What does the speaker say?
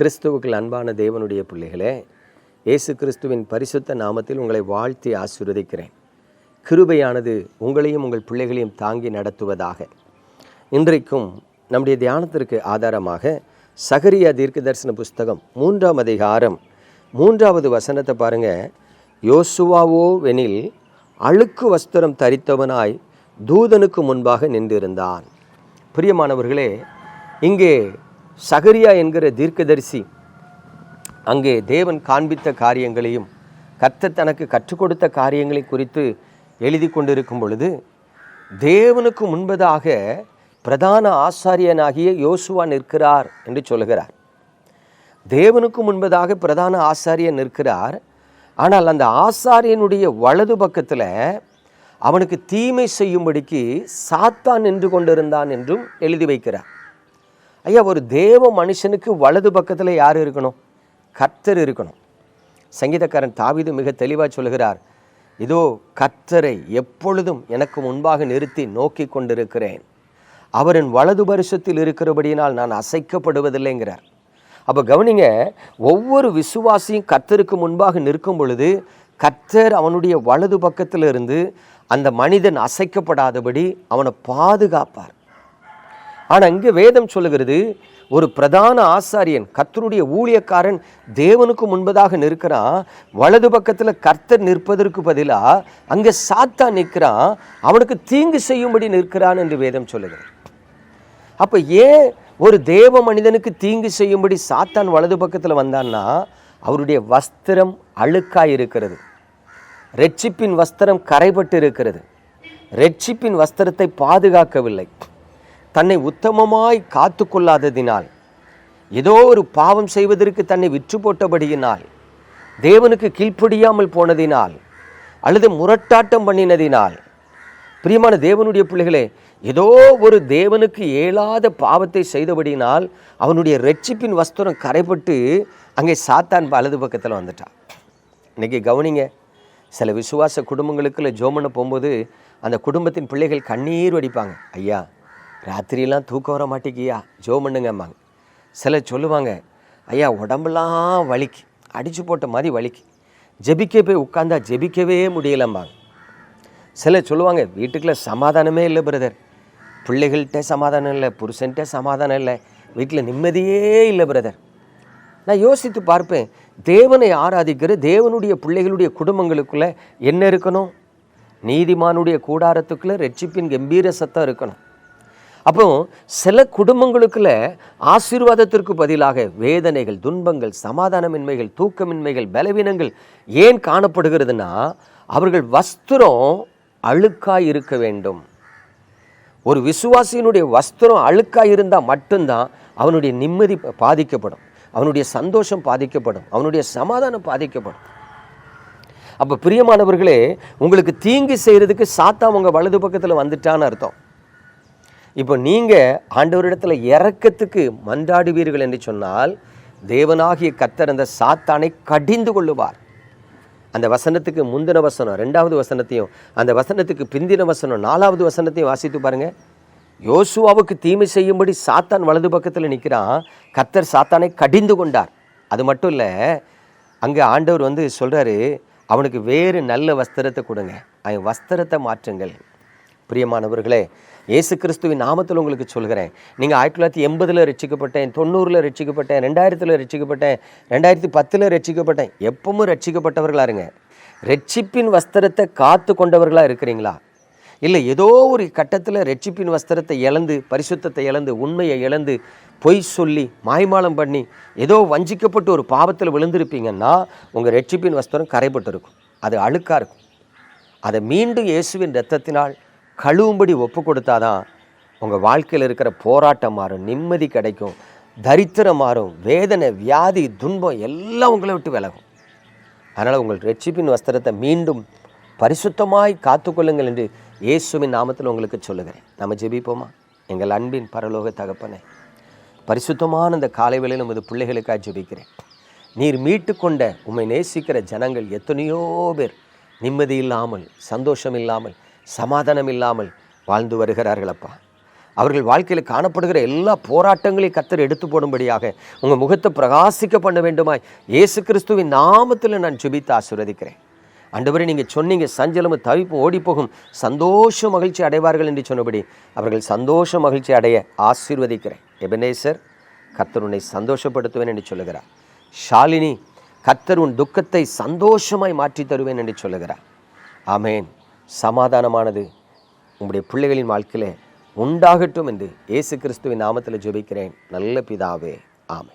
கிறிஸ்துவுக்குள் அன்பான தேவனுடைய பிள்ளைகளே இயேசு கிறிஸ்துவின் பரிசுத்த நாமத்தில் உங்களை வாழ்த்தி ஆசீர்வதிக்கிறேன். கிருபையானது உங்களையும் உங்கள் பிள்ளைகளையும் தாங்கி நடத்துவதாக. இன்றைக்கும் நம்முடைய தியானத்திற்கு ஆதாரமாக சகரியா தீர்க்க தரிசன புஸ்தகம் மூன்றாம் அதிகாரம் மூன்றாவது வசனத்தை பாருங்க. யோசுவாவோ வெனில் அழுக்கு வஸ்திரம் தரித்தவனாய் தூதனுக்கு முன்பாக நின்றிருந்தான். பிரியமானவர்களே இங்கே சகரியா என்கிற தீர்க்கதரிசி அங்கே தேவன் காண்பித்த காரியங்களையும் கர்த்த தனக்கு கற்றுக் கொடுத்த காரியங்களை குறித்து எழுதி கொண்டிருக்கும் பொழுது தேவனுக்கு முன்பதாக பிரதான ஆசாரியனாகிய யோசுவா நிற்கிறார் என்று சொல்லுகிறார். தேவனுக்கு முன்பதாக பிரதான ஆசாரியன் நிற்கிறார். ஆனால் அந்த ஆசாரியனுடைய வலது பக்கத்தில் அவனுக்கு தீமை செய்யும்படிக்கு சாத்தான் நின்று கொண்டிருந்தான் என்றும் எழுதி வைக்கிறார். ஐயா ஒரு தேவ மனுஷனுக்கு வலது பக்கத்தில் யார் இருக்கணும்? கர்த்தர் இருக்கணும். சங்கீதக்காரன் தாவிது மிக தெளிவாக சொல்கிறார் இதோ கர்த்தரை எப்பொழுதும் எனக்கு முன்பாக நிறுத்தி நோக்கி கொண்டிருக்கிறேன். அவரின் வலது பரிசத்தில் இருக்கிறபடியினால் நான் அசைக்கப்படுவதில்லைங்கிறார். அப்போ கவனிங்க ஒவ்வொரு விசுவாசியும் கர்த்தருக்கு முன்பாக நிற்கும் பொழுது கர்த்தர் அவனுடைய வலது பக்கத்தில் இருந்து அந்த மனிதன் அசைக்கப்படாதபடி அவனை பாதுகாப்பார். ஆனால் இங்கே வேதம் சொல்லுகிறது ஒரு பிரதான ஆசாரியன் கர்த்தருடைய ஊழியக்காரன் தேவனுக்கு முன்பதாக நிற்கிறான் வலது பக்கத்தில் கர்த்தர் நிற்பதற்கு பதிலாக அங்கே சாத்தா நிற்கிறான் அவனுக்கு தீங்கு செய்யும்படி நிற்கிறான் என்று வேதம் சொல்லுகிறது. அப்போ ஏன் ஒரு தேவ மனிதனுக்கு தீங்கு செய்யும்படி சாத்தான் வலது பக்கத்தில் வந்தான்னா அவருடைய வஸ்திரம் அழுக்காய் இருக்கிறது. ரெட்சிப்பின் வஸ்திரம் கரைபட்டு இருக்கிறது. ரெட்சிப்பின் வஸ்திரத்தை பாதுகாக்கவில்லை. தன்னை உத்தமமாய் காத்து கொள்ளாததினால் ஏதோ ஒரு பாவம் செய்வதற்கு தன்னை விற்று போட்டபடியினால் தேவனுக்கு கீழ்ப்படியாமல் போனதினால் அல்லது முரட்டாட்டம் பண்ணினதினால் பிரியமான தேவனுடைய பிள்ளைகளே ஏதோ ஒரு தேவனுக்கு இயலாத பாவத்தை செய்தபடியினால் அவனுடைய ரெட்சிப்பின் வஸ்திரம் கரைப்பட்டு அங்கே சாத்தான் வலது பக்கத்தில் வந்துட்டான். இன்னைக்கு கவனிங்க சில விசுவாச குடும்பங்களுக்குள்ள ஜோமனை போகும்போது அந்த குடும்பத்தின் பிள்ளைகள் கண்ணீர் வடிப்பாங்க. ஐயா ராத்திரியெல்லாம் தூக்கம் வர மாட்டேங்கியா? ஜோ பண்ணுங்கம்மாங்க சில சொல்லுவாங்க ஐயா உடம்பெல்லாம் வலிக்கு. அடித்து போட்ட மாதிரி வலிக்கு. ஜெபிக்க போய் உட்காந்தா ஜெபிக்கவே முடியலம்பாங்க. சில சொல்லுவாங்க வீட்டுக்குள்ளே சமாதானமே இல்லை பிரதர் பிள்ளைகள்கிட்ட சமாதானம் இல்லை புருஷன்கிட்ட சமாதானம் இல்லை. வீட்டில் நிம்மதியே இல்லை பிரதர் நான் யோசித்து பார்ப்பேன் தேவனை ஆராதிக்கிற தேவனுடைய பிள்ளைகளுடைய குடும்பங்களுக்குள்ளே என்ன இருக்கணும்? நீதிமானுடைய கூடாரத்துக்குள்ள ரட்சிப்பின் கம்பீர சத்தம் இருக்கணும். அப்போ சில குடும்பங்களுக்குள்ள ஆசீர்வாதத்திற்கு பதிலாக வேதனைகள் துன்பங்கள் சமாதானமின்மைகள் தூக்கமின்மைகள் பலவீனங்கள் ஏன் காணப்படுகிறதுனா அவர்கள் வஸ்திரம் அழுக்காய் இருக்க வேண்டும். ஒரு விசுவாசியினுடைய வஸ்திரம் அழுக்காய் இருந்தால் மட்டும்தான் அவனுடைய நிம்மதி பாதிக்கப்படும். அவனுடைய சந்தோஷம் பாதிக்கப்படும். அவனுடைய சமாதானம் பாதிக்கப்படும். அப்போ பிரியமானவர்களே உங்களுக்கு தீங்கு செய்கிறதுக்கு சாத்தா உங்கள் வலது பக்கத்தில் வந்துட்டான்னு அர்த்தம். இப்போ நீங்கள் ஆண்டவரிடத்தில் இறக்கத்துக்கு மன்றாடுவீர்கள் என்று சொன்னால் தேவனாகிய கத்தர் அந்த சாத்தானை கடிந்து கொள்ளுவார். அந்த வசனத்துக்கு முந்தின வசனம் ரெண்டாவது வசனத்தையும் அந்த வசனத்துக்கு பிந்தின வசனம் நாலாவது வசனத்தையும் வாசித்து பாருங்கள் யோசுவாவுக்கு தீமை செய்யும்படி சாத்தான் வலது பக்கத்தில் நிற்கிறான் கத்தர் சாத்தானை கடிந்து கொண்டார். அது மட்டும் இல்லை அங்கே ஆண்டவர் வந்து சொல்கிறாரு அவனுக்கு வேறு நல்ல வஸ்திரத்தை கொடுங்க. அவன் வஸ்திரத்தை மாற்றுங்கள். பிரியமானவர்களே இயேசு கிறிஸ்துவின் நாமத்தில் உங்களுக்கு சொல்கிறேன். நீங்கள் ஆயிரத்தி தொள்ளாயிரத்தி எண்பதில் ரட்சிக்கப்பட்டேன் தொண்ணூறில் ரட்சிக்கப்பட்டேன் ரெண்டாயிரத்தில் ரட்சிக்கப்பட்டேன் ரெண்டாயிரத்தி பத்தில் ரட்சிக்கப்பட்டேன். எப்பவும் ரட்சிக்கப்பட்டவர்களா இருங்க ரட்சிப்பின் வஸ்திரத்தை காத்து கொண்டவர்களாக இருக்கிறீங்களா? இல்லை ஏதோ ஒரு கட்டத்தில் ரட்சிப்பின் வஸ்திரத்தை இழந்து பரிசுத்தத்தை இழந்து உண்மையை இழந்து பொய் சொல்லி மாய்மாலம் பண்ணி ஏதோ வஞ்சிக்கப்பட்டு ஒரு பாவத்தில் விழுந்திருப்பீங்கன்னா உங்கள் ரட்சிப்பின் வஸ்திரம் கரைப்பட்டு இருக்கும். அது அழுக்காக இருக்கும். அதை மீண்டும் இயேசுவின் ரத்தத்தினால் கழுவும்படி ஒப்பு கொடுத்தாதான் உங்கள் வாழ்க்கையில் இருக்கிற போராட்டம் மாறும் நிம்மதி கிடைக்கும் தரித்திரம் மாறும் வேதனை வியாதி துன்பம் எல்லாம் உங்களை விட்டு விலகும். அதனால் உங்கள் ரட்சிப்பின் வஸ்திரத்தை மீண்டும் பரிசுத்தமாய் காத்துக்கொள்ளுங்கள் என்று இயேசுவின் நாமத்தில் உங்களுக்கு சொல்லுகிறேன். நம்ம ஜெபிப்போமா? எங்கள் அன்பின் பரலோக தகப்பனே பரிசுத்தமான இந்த காலை வேளையில் நமது பிள்ளைகளுக்காக ஜெபிக்கிறேன். நீர் மீட்டு கொண்ட உம்மை நேசிக்கிற ஜனங்கள் எத்தனையோ பேர் நிம்மதி இல்லாமல் சந்தோஷம் இல்லாமல் சமாதானம் இல்லாமல் வாழ்ந்து வருகிறார்கள் அப்பா அவர்கள் வாழ்க்கையில் காணப்படுகிற எல்லா போராட்டங்களையும் கத்தர் எடுத்து போடும்படியாக உங்கள் முகத்தை பிரகாசிக்க பண்ண வேண்டுமாய் இயேசு கிறிஸ்துவின் நாமத்தில் நான் ஜுபித்து ஆசிர்வதிக்கிறேன். அன்றுவரை நீங்கள் சொன்னீங்க சஞ்சலமும் தவிப்பும் ஓடிப்போகும். சந்தோஷ மகிழ்ச்சி அடைவார்கள் என்று சொன்னபடி அவர்கள் சந்தோஷ மகிழ்ச்சி அடைய ஆசீர்வதிக்கிறேன். எபனேசர் கத்தர் உன்னை சந்தோஷப்படுத்துவேன் என்று சொல்லுகிறார். ஷாலினி கத்தர் உன் துக்கத்தை சந்தோஷமாய் மாற்றி தருவேன் என்று சொல்லுகிறார். ஆமேன். சமாதானமானது. உங்களுடைய பிள்ளைகளின் வாழ்க்கையில் உண்டாகட்டும் என்று இயேசு கிறிஸ்துவின் நாமத்தில் ஜெபிக்கிறேன். நல்ல பிதாவே. ஆமை